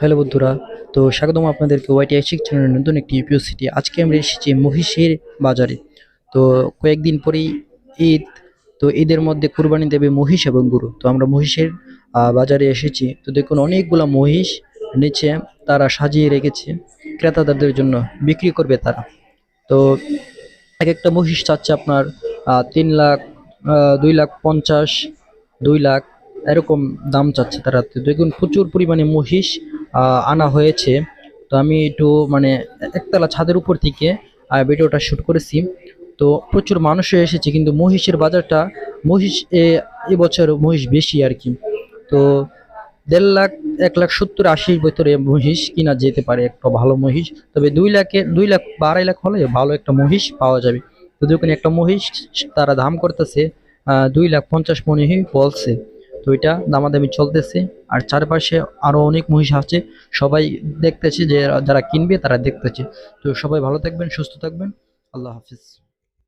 Hello বন্ধুরা, তো স্বাগতম আপনাদেরকে ওয়াইটি আইসিক চ্যানেলের নতুন একটি ইউপিওসিটি আজকে আমরা এসেছি মহিষের বাজারে। তো কয়েকদিন পরেই ঈদ, তো ঈদের মধ্যে কুরবানি দেবে মহিষ এবং গরু। তো আমরা মহিষের বাজারে এসেছি। তো দেখুন, অনেকগুলো মহিষ নিচে তারা সাজিয়ে রেখেছে। ক্রেতাদের জন্য বিক্রি করবে তারা। তো এক একটা মহিষ চাচ্ছে আপনার তিন লাখ দুই লাখ পঞ্চাশ, দুই লাখ, এরকম দাম চাচ্ছে তারা। দেখুন, প্রচুর পরিমাণে মহিষ আনা হয়েছে। তো আমি একটু মানে একতলা ছাদের উপর থেকে ভিডিওটা শ্যুট করেছি। তো প্রচুর মানুষও এসেছে, কিন্তু মহিষের বাজারটা, মহিষ এবছর মহিষ বেশি আর কি। তো দেড় লাখ, এক লাখ সত্তর আশির ভিতরে মহিষ কিনা যেতে পারে একটা ভালো মহিষ। তবে দুই লাখে, দুই লাখ বা আড়াই লাখ হলে ভালো একটা মহিষ পাওয়া যাবে। তো দেখুন একটা মহিষ তারা দাম করতেছে দুই লাখ পঞ্চাশ মহিষ বলছে। তো এটা দামাদামি চলতেছে। আর চারপাশে আরও অনেক মহিষ আছে, সবাই দেখতেছে যে যারা কিনবে তারা দেখতেছে। তো সবাই ভালো থাকবেন, সুস্থ থাকবেন। আল্লাহ হাফিজ।